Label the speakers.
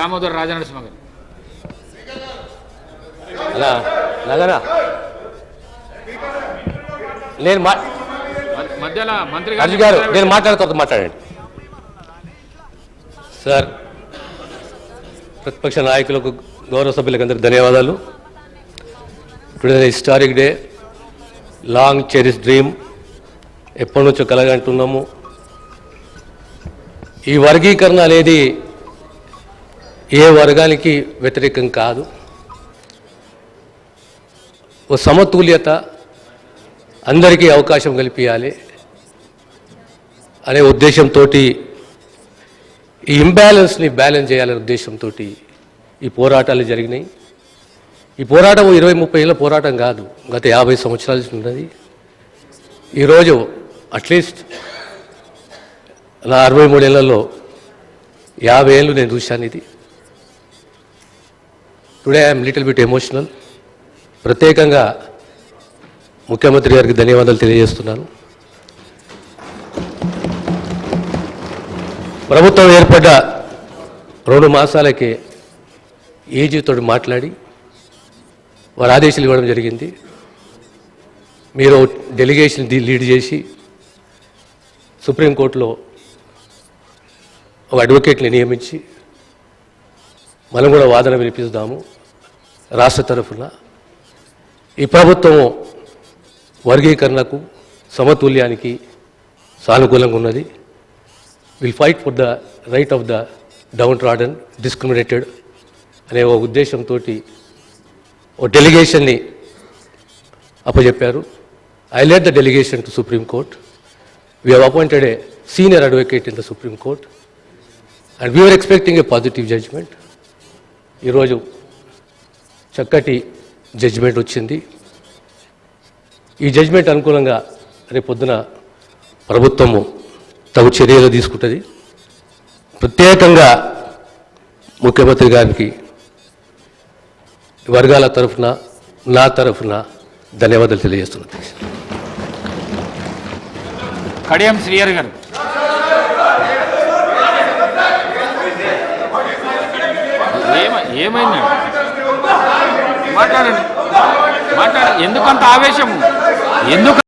Speaker 1: దామోదర్ రాజనరసింహ గారు
Speaker 2: అలా నగనా? నేను మా
Speaker 1: మధ్య- మధ్యలో మంత్రి
Speaker 2: అర్జున్ గారు నేను మాట్లాడుతూ మాట్లాడండి. సార్ ప్రతిపక్ష నాయకులకు గౌరవ సభ్యులకు అందరికి ధన్యవాదాలు today historic day long cherish dream ఎప్పటి నుంచో కలగంటున్నాము. ఈ వర్గీకరణ అనేది ఏ వర్గానికి వ్యతిరేకం కాదు. ఓ సమతుల్యత అందరికీ అవకాశం కల్పించాలి అనే ఉద్దేశంతో ఈ ఇంబ్యాలెన్స్ని బ్యాలెన్స్ చేయాలనే ఉద్దేశంతో ఈ పోరాటాలు జరిగినాయి. ఈ పోరాటం ఇరవై ముప్పై ఏళ్ళ పోరాటం కాదు గత యాభై సంవత్సరాల ఉన్నది. ఈరోజు అట్లీస్ట్ నా అరవై మూడేళ్ళలో యాభై ఏళ్ళు నేను చూశాను ఇది. Today I'm little bit emotional ప్రత్యేకంగా ముఖ్యమంత్రి గారికి ధన్యవాదాలు తెలియజేస్తున్నాను. ప్రభుత్వం ఏర్పడ్డ రెండు మాసాలకే ఏజీతో మాట్లాడి వారు ఆదేశాలు ఇవ్వడం జరిగింది. మీరు డెలిగేషన్ లీడ్ చేసి సుప్రీంకోర్టులో ఒక అడ్వకేట్ని నియమించి మనం కూడా వాదన వినిపిస్తాము రాష్ట్ర తరఫున ఈ ప్రభుత్వం వర్గీకరణకు సమతుల్యానికి సానుకూలంగా ఉన్నది. Will fight for the right of the downtrodden discriminated అనే ఒక ఉద్దేశంతో ఓ డెలిగేషన్ని అప్పచెప్పారు I let the delegation to supreme court we have appointed a senior advocate in the supreme court and we are expecting a positive judgement ఈరోజు చక్కటి judgement వచ్చింది. ఈ జడ్జిమెంట్ అనుకూలంగా రేపు పొద్దున ప్రభుత్వము తగు చర్యలు తీసుకుంటుంది. ప్రత్యేకంగా ముఖ్యమంత్రి గారికి వర్గాల తరఫున నా తరఫున ధన్యవాదాలు తెలియజేస్తున్నాను.
Speaker 1: కడియం శ్రీయర్ గారు. ఏమైంది? మాట్లాడండి. మాట్లాడండి. ఎందుకంత ఆవేశము? ఎందుకు